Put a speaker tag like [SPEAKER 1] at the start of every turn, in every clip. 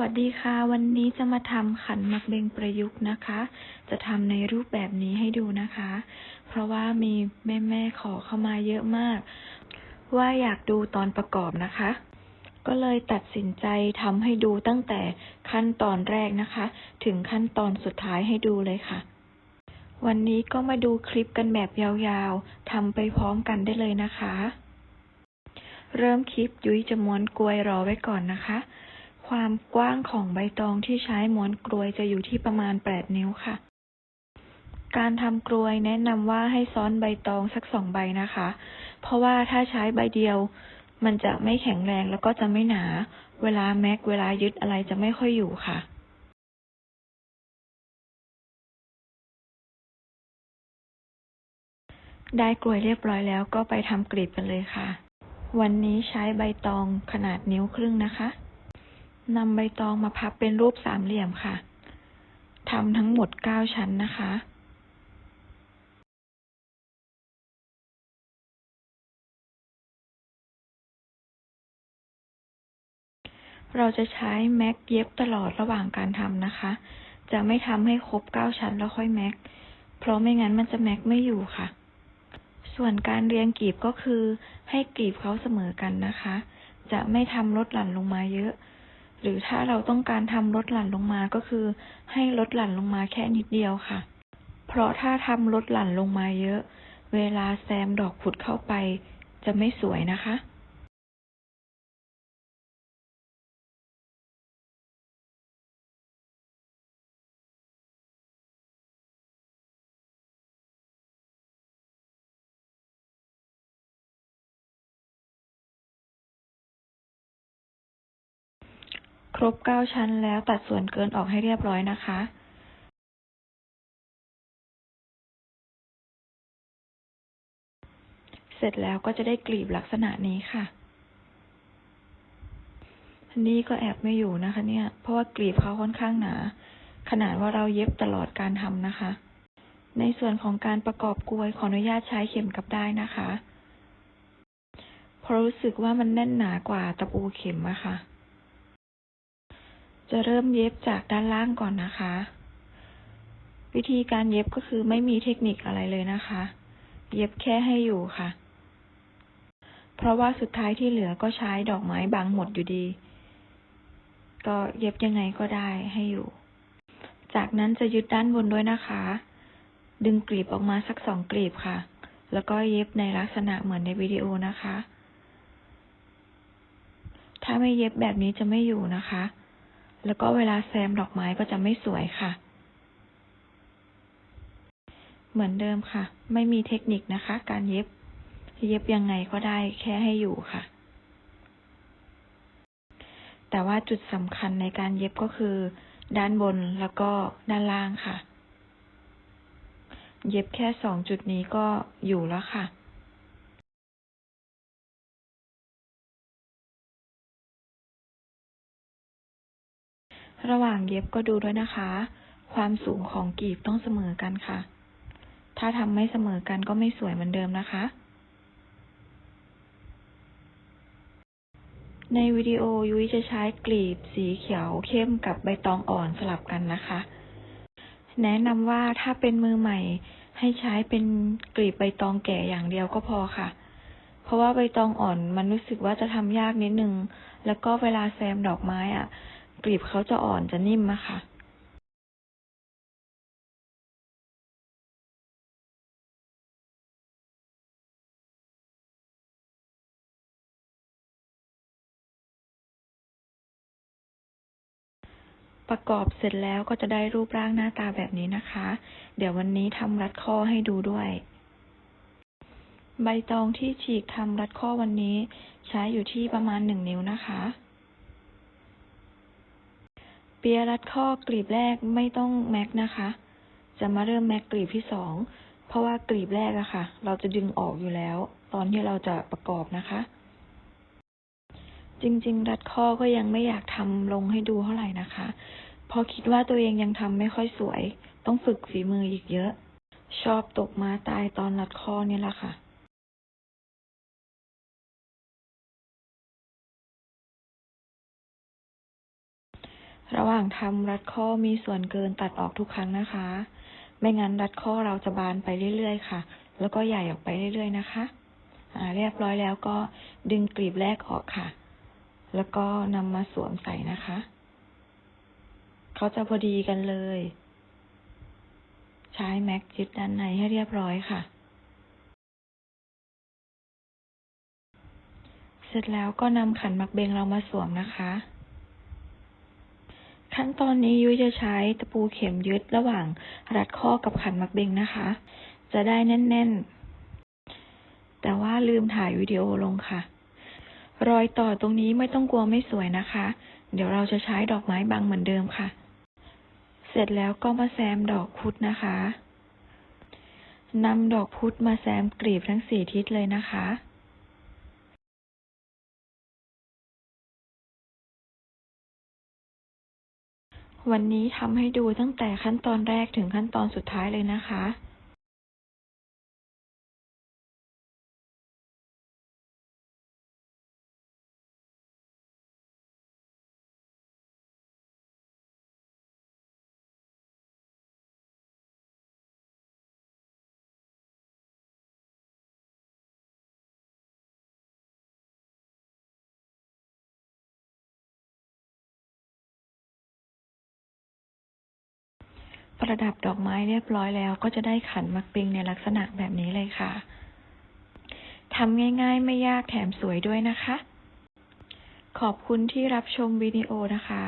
[SPEAKER 1] วัสดีค่ะ วันนี้จะมาทำขันมักเบงประยุกต์นะคะ จะทำในรูปแบบนี้ให้ดูนะคะ เพราะว่ามีแม่ๆขอเข้ามาเยอะมาก ว่าอยากดูตอนประกอบนะคะ ก็เลยตัดสินใจทำให้ดูตั้งแต่ขั้นตอนแรกนะคะ ถึงขั้นตอนสุดท้ายให้ดูเลยค่ะ วันนี้ก็มาดูคลิปกันแบบยาวๆทำไปพร้อมกันได้เลยนะคะ เริ่มคลิปยุ้ยจะม้วนกลวยรอไว้ก่อนนะคะ ความกว้างของใบตองที่ใช้ม้วนกลวยจะอยู่ที่ประมาณ 8 นิ้วค่ะ การทำกลวยแนะนำว่าให้ซ้อนใบตองสักสองใบนะคะ เพราะว่าถ้าใช้ใบเดียว มันจะไม่แข็งแรงแล้วก็จะไม่หนา เวลาแม็กเวลายึดอะไรจะไม่ค่อยอยู่ค่ะได้กลวยเรียบร้อยแล้วก็ไปทำกลีบกันเลยค่ะ วันนี้ใช้ใบตองขนาดนิ้วครึ่งนะคะ นำใบตองมาพับเป็นรูปสามเหลี่ยมค่ะทำทั้งหมดเก้าชั้นนะคะเราจะใช้แม็กเย็บตลอดระหว่างการทำนะคะ จะไม่ทำให้ครบเก้าชั้นแล้วค่อยแม็ก เพราะไม่งั้นมันจะแม็กไม่อยู่ค่ะ ส่วนการเรียงกลีบก็คือให้กลีบเขาเสมอกันนะคะ จะไม่ทำลดหลั่นลงมาเยอะ หรือถ้าเราต้องการทำลดหลั่นลงมาก็คือ ให้ลดหลั่นลงมาแค่นิดเดียวค่ะ เพราะถ้าทำลดหลั่นลงมาเยอะ เวลาแซมดอกผุดเข้าไป จะไม่สวยนะคะ รบเก้าชั้นแล้วตัดส่วนเกินออกให้เรียบร้อยนะคะเสร็จแล้วก็จะได้กลีบลักษณะนี้ค่ะ อันนี้ก็แอบไม่อยู่นะคะเนี่ย เพราะว่ากลีบเขาค่อนข้างหนา ขนาดว่าเราเย็บตลอดการทำนะคะ ในส่วนของการประกอบกลวยขออนุญาตใช้เข็มกลับได้นะคะ เพราะรู้สึกว่ามันแน่นหนากว่าตะปูเข็มอะค่ะ จะเริ่มเย็บจากด้านล่างก่อนนะคะ วิธีการเย็บก็คือไม่มีเทคนิคอะไรเลยนะคะ เย็บแค่ให้อยู่ค่ะ เพราะว่าสุดท้ายที่เหลือก็ใช้ดอกไม้บางหมดอยู่ดี ก็เย็บยังไงก็ได้ให้อยู่ จากนั้นจะยึดด้านบนด้วยนะคะ ดึงกลีบออกมาสักสองกลีบค่ะ แล้วก็เย็บในลักษณะเหมือนในวิดีโอนะคะ ถ้าไม่เย็บแบบนี้จะไม่อยู่นะคะ แล้วก็เวลาแซมดอกไม้ก็จะไม่สวยค่ะ เหมือนเดิมค่ะ ไม่มีเทคนิคนะคะ การเย็บ เย็บยังไงก็ได้แค่ให้อยู่ค่ะ แต่ว่าจุดสำคัญในการเย็บก็คือ ด้านบนแล้วก็ด้านล่างค่ะ เย็บแค่สองจุดนี้ก็อยู่แล้วค่ะ ระหว่างเย็บก็ดูด้วยนะคะ ความสูงของกลีบต้องเสมอกันค่ะ ถ้าทำไม่เสมอกันก็ไม่สวยเหมือนเดิมนะคะ ในวิดีโอยุ้ยจะใช้กลีบสีเขียวเข้มกับใบตองอ่อนสลับกันนะคะ แนะนำว่าถ้าเป็นมือใหม่ให้ใช้เป็นกลีบใบตองแก่อย่างเดียวก็พอค่ะ เพราะว่าใบตองอ่อนมันรู้สึกว่าจะทำยากนิดนึง แล้วก็เวลาแซมดอกไม้อะ กลีบเขาจะอ่อนจะนิ่มอะค่ะประกอบเสร็จแล้วก็จะได้รูปร่างหน้าตาแบบนี้นะคะ เดี๋ยววันนี้ทำรัดข้อให้ดูด้วย ใบตองที่ฉีกทำรัดข้อวันนี้ ใช้อยู่ที่ประมาณหนึ่งนิ้วนะคะ เปียรัดข้อกลีบแรกไม่ต้องแม็กนะคะ จะมาเริ่มแม็กกลีบที่สองเพราะว่ากลีบแรกอะค่ะ เราจะดึงออกอยู่แล้ว ตอนที่เราจะประกอบนะคะ จริง ๆ รัดข้อก็ยังไม่อยากทำลงให้ดูเท่าไหร่นะคะพราะคิดว่าตัวเองยังทำไม่ค่อยสวย ต้องฝึกฝีมืออีกเยอะ ชอบตกมาตายตอนรัดข้อนี่แหละค่ะ ระหว่างทำรัดข้อมีส่วนเกินตัดออกทุกครั้งนะคะ ไม่งั้นรัดข้อเราจะบานไปเรื่อยๆค่ะ แล้วก็ใหญ่ออกไปเรื่อยๆนะคะอ่าเรียบร้อยแล้วก็ดึงกลีบแรกออกค่ะ แล้วก็นำมาสวมใส่นะคะ เขาจะพอดีกันเลย ใช้แม็กยึดด้านในให้เรียบร้อยค่ะ เสร็จแล้วก็นำขันมักเบงเรามาสวมนะคะ ขั้นตอนนี้ยุ้ยจะใช้ตะปูเข็มยึดระหว่างรัดข้อกับขันมักเบงนะคะ จะได้แน่น ๆ แต่ว่าลืมถ่ายวิดีโอลงค่ะ รอยต่อตรงนี้ไม่ต้องกลัวไม่สวยนะคะ เดี๋ยวเราจะใช้ดอกไม้บังเหมือนเดิมค่ะ เสร็จแล้วก็มาแซมดอกพุธนะคะนำดอกพุธมาแซมกลีบทั้งสี่ทิศเลยนะคะ วันนี้ทำให้ดูตั้งแต่ขั้นตอนแรกถึงขั้นตอนสุดท้ายเลยนะคะ ประดับดอกไม้เรียบร้อยแล้ว ก็จะได้ขันมักปิงในลักษณะแบบนี้เลยค่ะทำง่ายๆ ไม่ยากแถมสวยด้วยนะคะ ขอบคุณที่รับชมวิดีโอนะคะ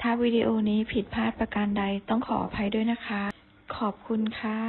[SPEAKER 1] ถ้าวิดีโอนี้ผิดพลาดประการใดต้องขออภัยด้วยนะคะ ขอบคุณค่ะ